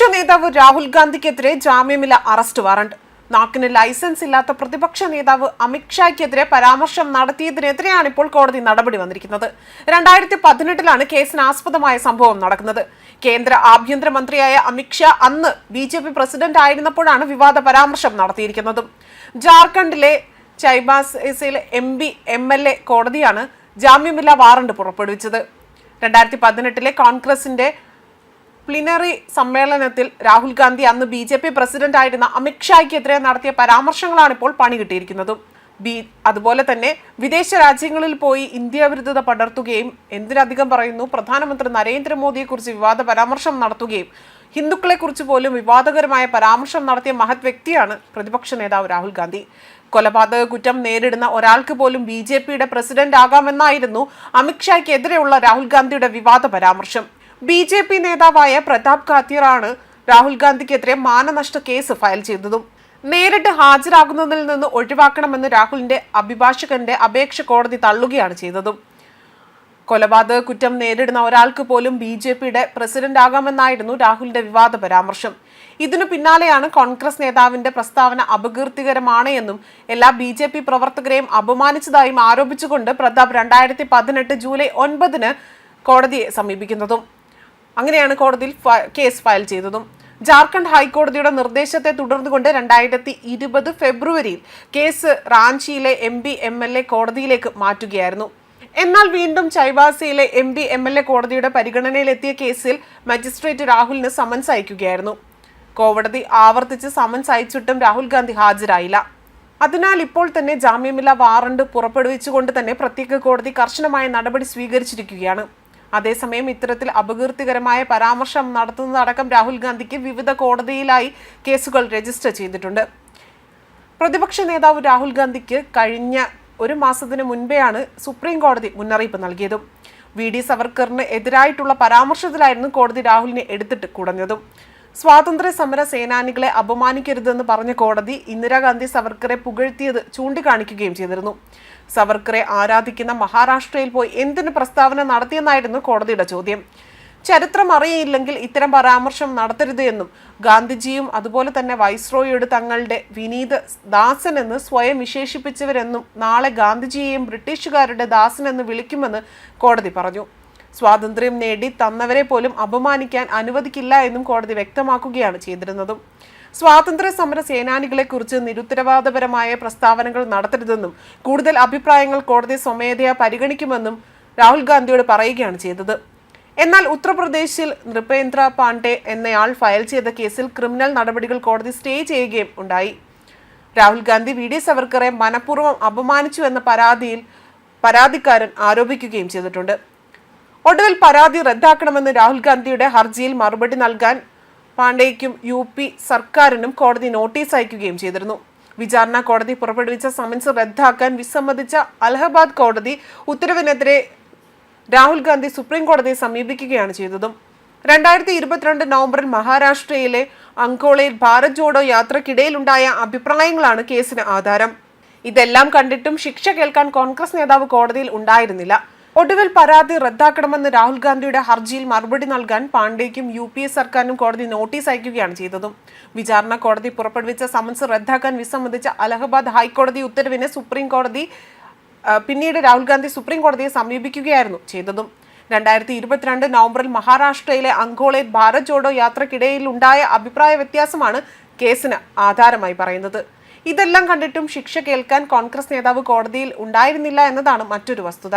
പ്രതിപക്ഷ നേതാവ് രാഹുൽ ഗാന്ധിക്കെതിരെ ജാമ്യമില്ല അറസ്റ്റ് വാറണ്ട്. നാക്കിന് ലൈസൻസ് ഇല്ലാത്ത പ്രതിപക്ഷ നേതാവ് അമിത്ഷായ്ക്കെതിരെ പരാമർശം നടത്തിയതിനെതിരെയാണ് ഇപ്പോൾ കോടതി നടപടി വന്നിരിക്കുന്നത്. രണ്ടായിരത്തി പതിനെട്ടിലാണ് കേസിന് ആസ്പദമായ സംഭവം നടക്കുന്നത്. കേന്ദ്ര ആഭ്യന്തരമന്ത്രിയായ അമിത്ഷാ അന്ന് ബി ജെ പി പ്രസിഡന്റ് ആയിരുന്നപ്പോഴാണ് വിവാദ പരാമർശം നടത്തിയിരിക്കുന്നതും. ജാർഖണ്ഡിലെ ചൈബാസിലെ M P M L A കോടതിയാണ് ജാമ്യമില്ലാ വാറണ്ട് പുറപ്പെടുവിച്ചത്. രണ്ടായിരത്തി പതിനെട്ടിലെ കോൺഗ്രസിന്റെ പ്ലിനറി സമ്മേളനത്തിൽ രാഹുൽ ഗാന്ധി അന്ന് ബി ജെ പി പ്രസിഡന്റ് ആയിരുന്ന അമിത്ഷായ്ക്കെതിരെ നടത്തിയ പരാമർശങ്ങളാണ് ഇപ്പോൾ പണി കിട്ടിയിരിക്കുന്നതും. ബി അതുപോലെ തന്നെ വിദേശ രാജ്യങ്ങളിൽ പോയി ഇന്ത്യ വിരുദ്ധത പടർത്തുകയും എന്തിനധികം പറയുന്നു പ്രധാനമന്ത്രി നരേന്ദ്രമോദിയെക്കുറിച്ച് വിവാദ പരാമർശം നടത്തുകയും ഹിന്ദുക്കളെക്കുറിച്ച് പോലും വിവാദകരമായ പരാമർശം നടത്തിയ മഹത് വ്യക്തിയാണ് പ്രതിപക്ഷ നേതാവ് രാഹുൽ ഗാന്ധി. കൊലപാതക കുറ്റം നേരിടുന്ന ഒരാൾക്ക് പോലും ബി ജെ പിയുടെ പ്രസിഡന്റ് ആകാമെന്നായിരുന്നു അമിത്ഷായ്ക്കെതിരെയുള്ള രാഹുൽ ഗാന്ധിയുടെ വിവാദ പരാമർശം. ബി ജെ പി നേതാവായ പ്രതാപ് കാത്തിയറാണ് രാഹുൽ ഗാന്ധിക്കെതിരെ മാനനഷ്ട കേസ് ഫയൽ ചെയ്തതും. നേരിട്ട് ഹാജരാകുന്നതിൽ നിന്ന് ഒഴിവാക്കണമെന്ന് രാഹുലിന്റെ അഭിഭാഷകന്റെ അപേക്ഷ കോടതി തള്ളുകയാണ് ചെയ്തതും. കൊലപാതക കുറ്റം നേരിടുന്ന ഒരാൾക്ക് പോലും ബി ജെ പിയുടെ പ്രസിഡന്റ് ആകാമെന്നായിരുന്നു രാഹുലിന്റെ വിവാദ പരാമർശം. ഇതിനു പിന്നാലെയാണ് കോൺഗ്രസ് നേതാവിന്റെ പ്രസ്താവന അപകീർത്തികരമാണ് എന്നും എല്ലാ ബി ജെ പി പ്രവർത്തകരെയും അപമാനിച്ചതായും ആരോപിച്ചുകൊണ്ട് പ്രതാപ് രണ്ടായിരത്തി പതിനെട്ട് ജൂലൈ ഒൻപതിന് കോടതിയെ സമീപിക്കുന്നതും. അങ്ങനെയാണ് കോടതിയിൽ കേസ് ഫയൽ ചെയ്തതും. ജാർഖണ്ഡ് ഹൈക്കോടതിയുടെ നിർദ്ദേശത്തെ തുടർന്നുകൊണ്ട് രണ്ടായിരത്തി ഇരുപത് ഫെബ്രുവരിയിൽ case റാഞ്ചിയിലെ M P M L A കോടതിയിലേക്ക് മാറ്റുകയായിരുന്നു. എന്നാൽ വീണ്ടും ചൈവാസിയിലെ M P M L A കോടതിയുടെ പരിഗണനയിലെത്തിയ കേസിൽ മജിസ്ട്രേറ്റ് രാഹുലിന് സമൻസ് അയക്കുകയായിരുന്നു. കോടതി ആവർത്തിച്ച് സമൻസ് അയച്ചിട്ടും രാഹുൽ ഗാന്ധി ഹാജരായില്ല. അതിനാൽ ഇപ്പോൾ തന്നെ ജാമ്യമില്ലാ വാറണ്ട് പുറപ്പെടുവിച്ചുകൊണ്ട് തന്നെ പ്രത്യേക കോടതി കർശനമായ നടപടി സ്വീകരിച്ചിരിക്കുകയാണ്. അതേസമയം ഇത്തരത്തിൽ അപകീർത്തികരമായ പരാമർശം നടത്തുന്നതടക്കം രാഹുൽ ഗാന്ധിക്ക് വിവിധ കോടതിയിലായി കേസുകൾ രജിസ്റ്റർ ചെയ്തിട്ടുണ്ട്. പ്രതിപക്ഷ നേതാവ് രാഹുൽ ഗാന്ധിക്ക് കഴിഞ്ഞ ഒരു മാസത്തിന് മുൻപെയാണ് സുപ്രീം കോടതി മുന്നറിയിപ്പ് നൽകിയതും. വി ഡി സവർക്കറിന് എതിരായിട്ടുള്ള പരാമർശത്തിലായിരുന്നു കോടതി രാഹുലിനെ എടുത്തിട്ട് കുടഞ്ഞതും. സ്വാതന്ത്ര്യ സമര സേനാനികളെ അപമാനിക്കരുതെന്ന് പറഞ്ഞ കോടതി ഇന്ദിരാഗാന്ധി സവർക്കറെ പുകഴ്ത്തിയത് ചൂണ്ടിക്കാണിക്കുകയും ചെയ്തിരുന്നു. സവർക്കറെ ആരാധിക്കുന്ന മഹാരാഷ്ട്രയിൽ പോയി എന്തിന് പ്രസ്താവന നടത്തിയെന്നായിരുന്നു കോടതിയുടെ ചോദ്യം. ചരിത്രം അറിയില്ലെങ്കിൽ ഇത്തരം പരാമർശം നടത്തരുത് എന്നും ഗാന്ധിജിയും അതുപോലെ തന്നെ വൈസ്രോയോട് തങ്ങളുടെ വിനീത ദാസൻ എന്ന് സ്വയം വിശേഷിപ്പിച്ചവരെന്നും നാളെ ഗാന്ധിജിയെയും ബ്രിട്ടീഷുകാരുടെ ദാസൻ എന്ന് വിളിക്കുമെന്ന് കോടതി പറഞ്ഞു. സ്വാതന്ത്ര്യം നേടി തന്നവരെ പോലും അപമാനിക്കാൻ അനുവദിക്കില്ല എന്നും കോടതി വ്യക്തമാക്കുകയാണ് ചെയ്തിരുന്നതും. സ്വാതന്ത്ര്യ സമര സേനാനികളെക്കുറിച്ച് നിരുത്തരവാദപരമായ പ്രസ്താവനകൾ നടത്തരുതെന്നും കൂടുതൽ അഭിപ്രായങ്ങൾ കോടതി സ്വമേധയാ പരിഗണിക്കുമെന്നും രാഹുൽ ഗാന്ധിയോട് പറയുകയാണ് ചെയ്തത്. എന്നാൽ ഉത്തർപ്രദേശിൽ നൃപേന്ദ്ര പാണ്ഡെ എന്നയാൾ ഫയൽ ചെയ്ത കേസിൽ ക്രിമിനൽ നടപടികൾ കോടതി സ്റ്റേ ചെയ്യുകയും ഉണ്ടായി. രാഹുൽ ഗാന്ധി വി ഡി സവർക്കറെ മനഃപൂർവം അപമാനിച്ചു എന്ന പരാതിയിൽ പരാതിക്കാരൻ ആരോപിക്കുകയും ചെയ്തിട്ടുണ്ട്. ഒടുവിൽ പരാതി റദ്ദാക്കണമെന്ന് രാഹുൽ ഗാന്ധിയുടെ ഹർജിയിൽ മറുപടി നൽകാൻ പാണ്ഡേയ്ക്കും യു പി സർക്കാരിനും കോടതി നോട്ടീസ് അയക്കുകയും ചെയ്തിരുന്നു. വിചാരണ കോടതി പുറപ്പെടുവിച്ച സമൻസ് റദ്ദാക്കാൻ വിസമ്മതിച്ച അലഹബാദ് കോടതി ഉത്തരവിനെതിരെ രാഹുൽ ഗാന്ധി സുപ്രീം കോടതിയെ സമീപിക്കുകയാണ് ചെയ്തതും. രണ്ടായിരത്തി ഇരുപത്തിരണ്ട് നവംബറിൽ മഹാരാഷ്ട്രയിലെ അങ്കോളയിൽ ഭാരത് ജോഡോ യാത്രക്കിടയിലുണ്ടായ അഭിപ്രായങ്ങളാണ് കേസിന് ആധാരം. ഇതെല്ലാം കണ്ടിട്ടും ശിക്ഷ കേൾക്കാൻ കോൺഗ്രസ് നേതാവ് കോടതിയിൽ ഉണ്ടായിരുന്നില്ല. ഒടുവിൽ പരാതി റദ്ദാക്കണമെന്ന് രാഹുൽ ഗാന്ധിയുടെ ഹർജിയിൽ മറുപടി നൽകാൻ പാണ്ഡേക്കും യു പി എ സർക്കാരിനും കോടതി നോട്ടീസ് അയക്കുകയാണ് ചെയ്തതും. വിചാരണ കോടതി പുറപ്പെടുവിച്ച സമൻസ് റദ്ദാക്കാൻ വിസമ്മതിച്ച അലഹബാദ് ഹൈക്കോടതി ഉത്തരവിനെ സുപ്രീം കോടതി പിന്നീട് രാഹുൽ ഗാന്ധി സുപ്രീം കോടതിയെ സമീപിക്കുകയായിരുന്നു ചെയ്തതും. രണ്ടായിരത്തി ഇരുപത്തിരണ്ട് നവംബറിൽ മഹാരാഷ്ട്രയിലെ അങ്കോളയിൽ ഭാരത് ജോഡോ യാത്രക്കിടയിൽ ഉണ്ടായ അഭിപ്രായ വ്യത്യാസമാണ് കേസിന് ആധാരമായി പറയുന്നത്. ഇതെല്ലാം കണ്ടിട്ടും ശിക്ഷ കേൾക്കാൻ കോൺഗ്രസ് നേതാവ് കോടതിയിൽ ഉണ്ടായിരുന്നില്ല എന്നതാണ് മറ്റൊരു വസ്തുത.